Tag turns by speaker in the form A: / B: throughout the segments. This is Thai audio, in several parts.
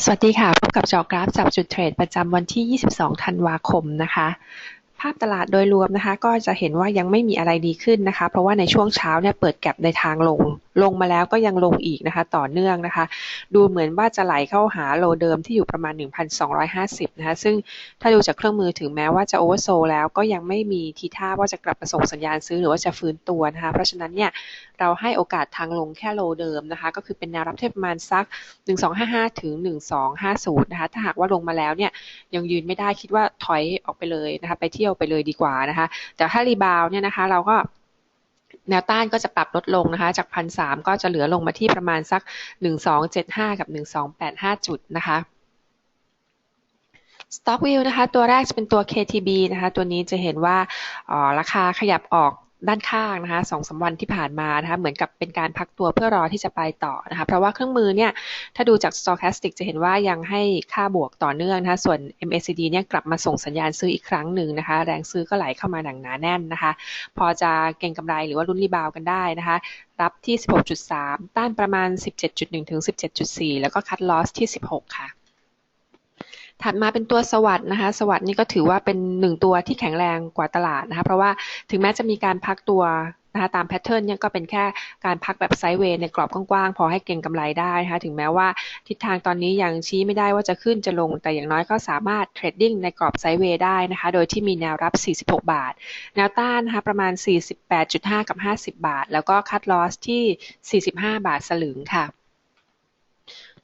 A: สวัสดีค่ะ พบกับจอกราฟจับจุดเทรดประจำวันที่ 22 ธันวาคมนะคะ ภาพตลาดโดยรวมนะคะ ก็จะเห็นว่ายังไม่มีอะไรดีขึ้นนะคะ เพราะว่าในช่วงเช้าเนี่ยเปิดแก็บในทางลงลงมาแล้วก็ยังลงอีกนะคะ ต่อเนื่องนะคะ ดูเหมือนว่าจะไหลเข้าหาโลเดิมที่อยู่ประมาณ 1,250 นะคะ ซึ่งถ้าดูจากเครื่องมือถึงแม้ว่าจะโอเวอร์โซแล้วก็ยังไม่มีทีท่าว่าจะกลับมาส่งสัญญาณซื้อหรือว่าจะฟื้นตัวนะคะ เพราะฉะนั้นเนี่ยเราให้โอกาสทางลงแค่โลเดิมนะคะ ก็คือเป็นแนวรับที่ประมาณสัก 1255 ถึง 1250 นะคะ ถ้าหากว่าลงมาแล้วเนี่ยยังยืนไม่ได้คิดว่าถอยออกไปเลยนะคะ ไปเที่ยวไปเลยดีกว่านะคะ แต่ถ้ารีบาวเนี่ยนะคะ เราก็ แนวต้านก็จะปรับลดลงนะคะ จากพันสามก็จะเหลือลงมาที่ประมาณสักหนึ่งสองเจ็ดห้ากับหนึ่งสองแปดห้าจุดนะคะ Stock View นะคะ ตัวแรกจะเป็นตัว KTB นะคะ ตัวนี้จะเห็นว่าราคาขยับออก ด้านข้างนะคะสองสาวันที่ผ่านมานะคะเหมือนกับเป็นการพักตัวเพื่อรอที่จะไปต่อนะคะเพราะว่าเครื่องมือเนี่ยถ้าดูจาก stochastic จะเห็นว่ายังให้ค่าบวกต่อเนื่องนะคะส่วน MACD เนี่ยกลับมาส่งสัญญาณซื้ออีกครั้งหนึ่งนะคะแรงซื้อก็ไหลเข้ามาหนังหนาแน่นนะคะ พอจะเก่งกำไรหรือว่ารุ่นรีบาวกันได้นะคะรับที่ 16.3 ต้านประมาณ 17.1 ถึง 17.4 แล้วก็คัดลอสที่ 16 ค่ะ ถัดมาเป็นตัวสวัสด์นะคะ สวัสด์นี่ก็ถือว่าเป็นหนึ่งตัวที่แข็งแรงกว่าตลาดนะคะ เพราะว่าถึงแม้จะมีการพักตัวนะคะตามแพทเทิร์นเนี่ยก็เป็นแค่การพักแบบไซด์เวย์ในกรอบกว้างๆ พอให้เก็งกำไรได้นะคะถึงแม้ว่าทิศทางตอนนี้ยังชี้ไม่ได้ว่าจะขึ้นจะลง แต่อย่างน้อยก็สามารถเทรดดิ้งในกรอบไซด์เวย์ได้นะคะ โดยที่มีแนวรับ 46 บาท แนวต้านนะคะประมาณ 48.5 กับ 50 บาท แล้วก็คัดลอสที่ 45 บาทสลึงค่ะ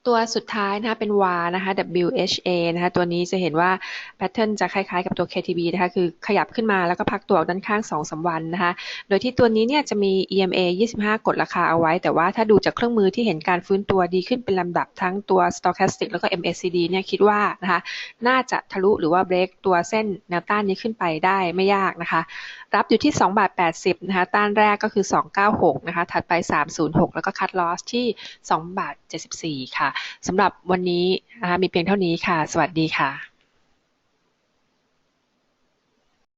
A: ตัวสุดท้ายนะคะเป็น WA นะคะ WHA นะคะตัวนี้จะเห็นว่าแพทเทิร์นจะคล้ายๆกับตัว KTB นะคะคือขยับขึ้นมาแล้วก็พักตัวออกด้านข้าง2อสวันนะคะโดยที่ตัวนี้เนี่ยจะมี EMA 25 กดราคาเอาไว้ แต่ว่าถ้าดูจากเครื่องมือที่เห็นการฟื้นตัวดีขึ้นเป็นลำดับทั้งตัว Stochastic แล้วก็ MACD เนี่ยคิดว่านะคะน่าจะทะลุหรือว่าเบรกตัวเส้นแนวต้านนี้ขึ้นไปได้ไม่ยากนะคะ รับอยู่ที่2บาท80นะคะต้านแรกก็คือ 296นะคะถัดไป 306 แล้วก็คัดลอสที่2บาท74 ค่ะสำหรับวันนี้นะคะมีเพียงเท่านี้ค่ะ สวัสดีค่ะ